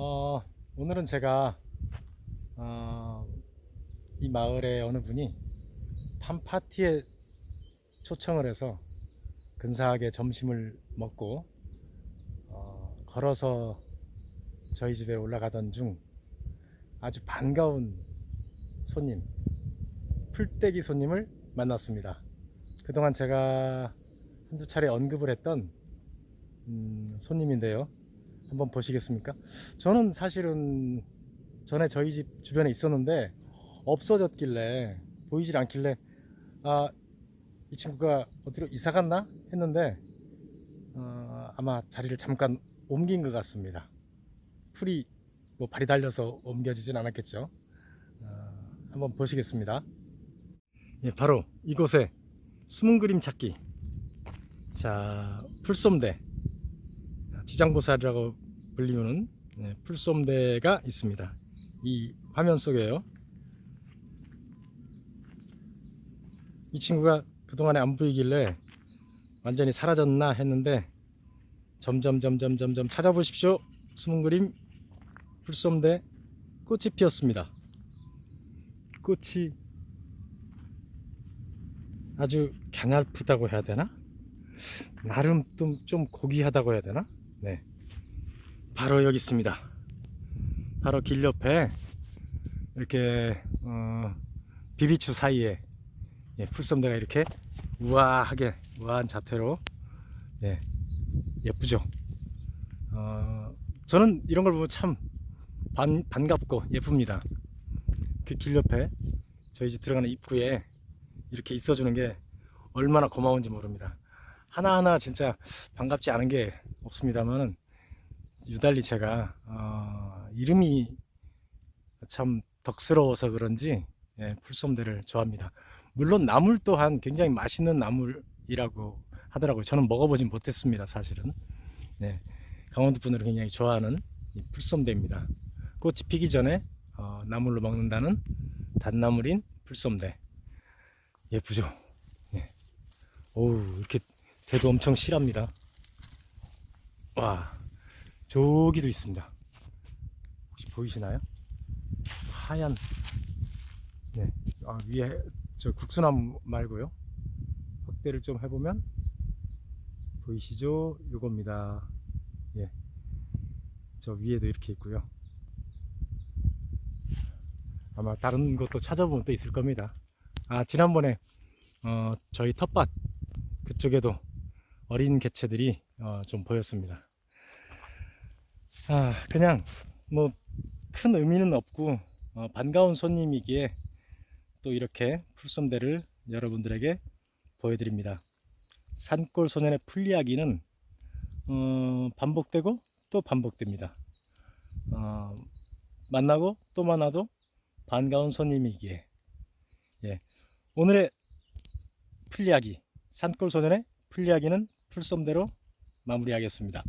어, 오늘은 제가 어, 이 마을의 어느 분이 팜파티에 초청을 해서 근사하게 점심을 먹고 어, 걸어서 저희 집에 올라가던 중 아주 반가운 손님, 풀떼기 손님을 만났습니다. 그동안 제가 한두 차례 언급을 했던 음, 손님인데요. 한번 보시겠습니까? 저는 사실은 전에 저희 집 주변에 있었는데 없어졌길래 보이질 않길래 아 이 친구가 어디로 이사 갔나 했는데 어, 아마 자리를 잠깐 옮긴 것 같습니다. 풀이 뭐 발이 달려서 옮겨지진 않았겠죠. 어, 한번 보시겠습니다. 예, 바로 이곳에 숨은 그림 찾기. 자, 풀솜대. 지장보살이라고 불리우는 네, 풀솜대가 있습니다. 이 화면 속에요. 이 친구가 그동안에 안 보이길래 완전히 사라졌나 했는데 점점 점점 점점 찾아보십시오. 숨은 그림 풀솜대 꽃이 피었습니다. 꽃이 아주 갸냘프다고 해야 되나? 나름 좀, 좀 고귀하다고 해야 되나? 네. 바로 여기 있습니다. 바로 길 옆에 이렇게 어, 비비추 사이에 예, 풀섬대가 이렇게 우아하게 우아한 자태로 예, 예쁘죠. 어, 저는 이런 걸 보면 참 반, 반갑고 예쁩니다. 그 길 옆에 저희 집 들어가는 입구에 이렇게 있어주는 게 얼마나 고마운지 모릅니다. 하나하나 진짜 반갑지 않은 게 없습니다만은 유달리 제가 어, 이름이 참 덕스러워서 그런지 예, 풀솜대를 좋아합니다. 물론 나물 또한 굉장히 맛있는 나물이라고 하더라고요. 저는 먹어보진 못했습니다, 사실은. 네, 강원도 분들은 굉장히 좋아하는 이 풀솜대입니다. 꽃이 피기 전에 어, 나물로 먹는다는 단나물인 풀솜대. 예쁘죠? 네. 오우, 이렇게 대도 엄청 실합니다. 와, 저기도 있습니다. 혹시 보이시나요? 하얀, 네, 아, 위에 저 국수나무 말고요. 확대를 좀 해보면 보이시죠? 요겁니다. 예, 저 위에도 이렇게 있고요. 아마 다른 것도 찾아보면 또 있을 겁니다. 아, 지난번에 어, 저희 텃밭 그쪽에도 어린 개체들이 어, 좀 보였습니다. 아, 그냥 뭐 큰 의미는 없고 어, 반가운 손님이기에 또 이렇게 풀솜대를 여러분들에게 보여드립니다. 산골 소년의 풀이야기는 어, 반복되고 또 반복됩니다. 어, 만나고 또 만나도 반가운 손님이기에 예, 오늘의 풀이야기 산골 소년의 풀이야기는 풀솜대로 마무리하겠습니다.